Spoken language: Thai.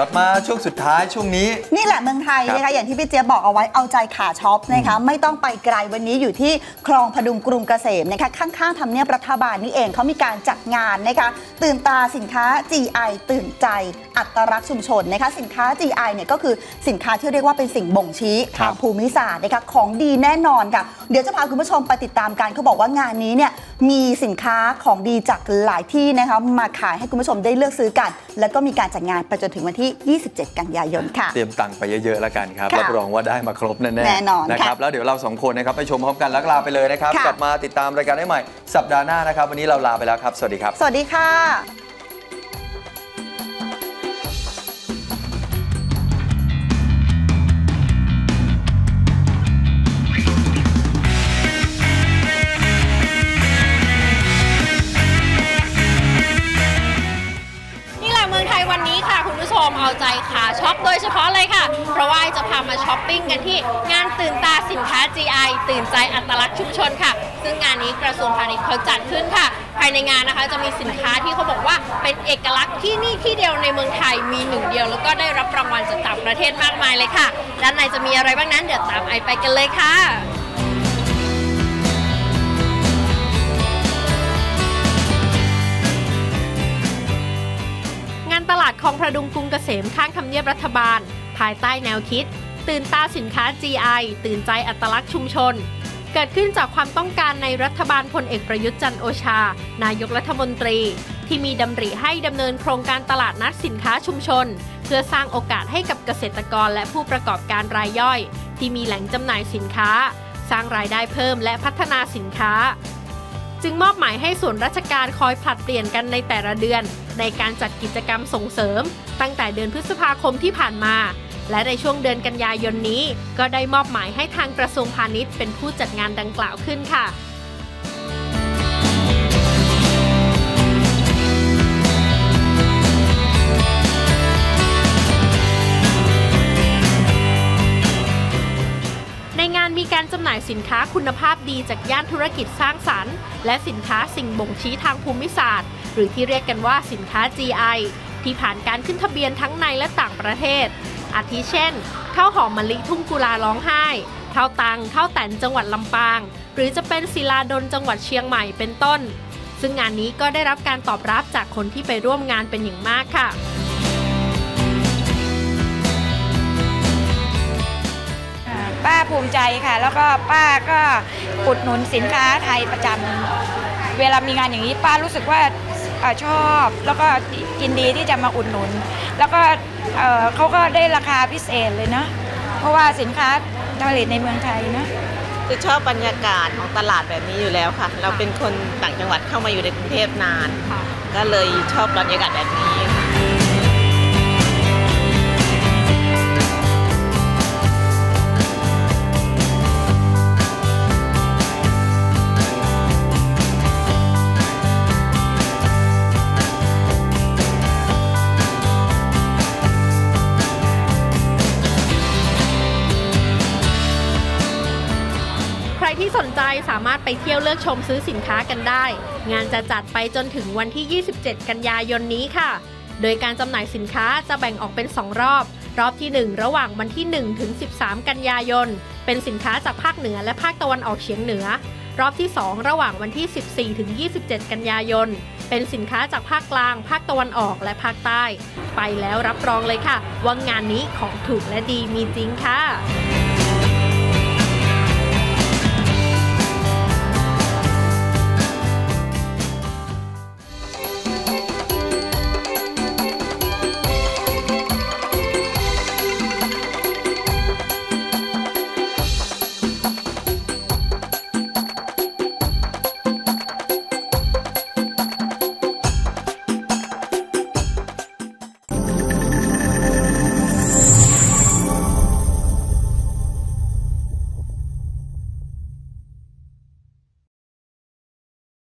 ลับมาช่วงสุดท้ายช่วงนี้ นี่แหละเมืองไทยครับนะคะอย่างที่พี่เจี๊ยบบอกเอาไว้เอาใจขาช็อปนะคะไม่ต้องไปไกลวันนี้อยู่ที่คลองพดุงกรุงเกษมนะคะข้างๆทำเนียบรัฐบาลนี่เองเขามีการจัดงานนะคะตื่นตาสินค้า GI ตื่นใจ อัตลักษณ์ชุมชนนะคะสินค้า GI เนี่ยก็คือสินค้าที่เรียกว่าเป็นสิ่งบ่งชี้ครัทาบ งภูมิศาสตร์นะคะของดีแน่นอนค่ะเดี๋ยวจะพาคุณผู้ชมไปติดตามกันเขาบอกว่างานนี้เนี่ย มีสินค้าของดีจากหลายที่นะคะมาขายให้คุณผู้ชมได้เลือกซื้อกัน แล้วก็มีการจัดงานไปจนถึงวันที่ 27 กันยายนค่ะ เตรียมตังค์ไปเยอะๆแล้วกันครับ ค่ะรับรองว่าได้มาครบแน่ๆแน่นอนนะครับค่ะแล้วเดี๋ยวเราสองคนนะครับไปชมพร้อมกันแล้วก็ลาไปเลยนะครับ ค่ะ กลับมาติดตามรายการได้ใหม่ สัปดาห์หน้านะครับ วันนี้เราลาไปแล้วครับ สวัสดีครับ สวัสดีค่ะ ช็อปโดยเฉพาะเลยค่ะ เพราะว่าจะพามาช้อปปิ้งกันที่งานตื่นตาสินค้า GI ตื่นใจอัตลักษณ์ชุมชนค่ะ ซึ่งงานนี้กระทรวงพาณิชย์เขาจัดขึ้นค่ะ ภายในงานนะคะจะมีสินค้าที่เขาบอกว่าเป็นเอกลักษณ์ที่นี่ที่เดียวในเมืองไทยมีหนึ่งเดียว แล้วก็ได้รับรางวัลจากต่างประเทศมากมายเลยค่ะ ด้านในจะมีอะไรบ้างนั้นเดี๋ยวตามไอไปกันเลยค่ะ ดคลองพระดุงกรุงเกษมข้างทำเนียบรัฐบาล ภายใต้แนวคิด ตื่นตาสินค้า GI ตื่นใจอัตลักษณ์ชุมชน เกิดขึ้นจากความต้องการในรัฐบาลพลเอกประยุทธ์จันโอชา นายกรัฐมนตรี ที่มีดำริให้ดำเนินโครงการตลาดนัดสินค้าชุมชน เพื่อสร้างโอกาสให้กับเกษตรกรและผู้ประกอบการรายย่อย ที่มีแหล่งจำหน่ายสินค้า สร้างรายได้เพิ่มและพัฒนาสินค้า จึงมอบหมายให้ส่วนราชการคอยผลัดเปลี่ยนกันในแต่ละเดือน ในการจัดกิจกรรมส่งเสริม ตั้งแต่เดือนพฤษภาคมที่ผ่านมา และในช่วงเดือนกันยายนนี้ ก็ได้มอบหมายให้ทางกระทรวงพาณิชย์เป็นผู้จัดงานดังกล่าวขึ้นค่ะ สินค้าคุณภาพดีจากย่านธุรกิจสร้างสรรค์ และสินค้าสิ่งบ่งชี้ทางภูมิศาสตร์ หรือที่เรียกกันว่าสินค้า GI ที่ผ่านการขึ้นทะเบียนทั้งในและต่างประเทศ อาทิเช่นข้าวหอมมะลิทุ่งกุลาร้องไห้ข้าวตังข้าวแตนจังหวัดลำปาง หรือจะเป็นศิลาดลจังหวัดเชียงใหม่เป็นต้น ซึ่งงานนี้ก็ได้รับการตอบรับจากคนที่ไปร่วมงานเป็นอย่างมากค่ะ ภูมิใจค่ะ แล้วก็ป้าก็อุดหนุนสินค้าไทยประจำเวลามีงานอย่างนี้ป้ารู้สึกว่าเอ่อชอบแล้วก็ยินดีที่จะมาอุดหนุน แล้วก็เอ่อเขาก็ได้ราคาพิเศษเลยเนาะเพราะว่าสินค้าผลิตในเมืองไทยเนาะคือชอบบรรยากาศของตลาดแบบนี้อยู่แล้วค่ะ เราเป็นคนต่างจังหวัดเข้ามาอยู่ในกรุงเทพนาน ก็เลยชอบบรรยากาศแบบนี้ ที่สนใจสามารถไปเที่ยวเลือกชมซื้อสินค้ากันได้ งานจะจัดไปจนถึงวันที่ 27 กันยายนนี้ค่ะ โดยการจำหน่ายสินค้าจะแบ่งออกเป็น 2 รอบ รอบที่ 1 ระหว่างวันที่ 1 ถึง 13 กันยายน เป็นสินค้าจากภาคเหนือและภาคตะวันออกเฉียงเหนือ รอบที่ 2 ระหว่างวันที่ 14 ถึง 27 กันยายน เป็นสินค้าจากภาคกลาง ภาคตะวันออกและภาคใต้ ไปแล้วรับรองเลยค่ะว่างานนี้ของถูกและดีมีจริงค่ะ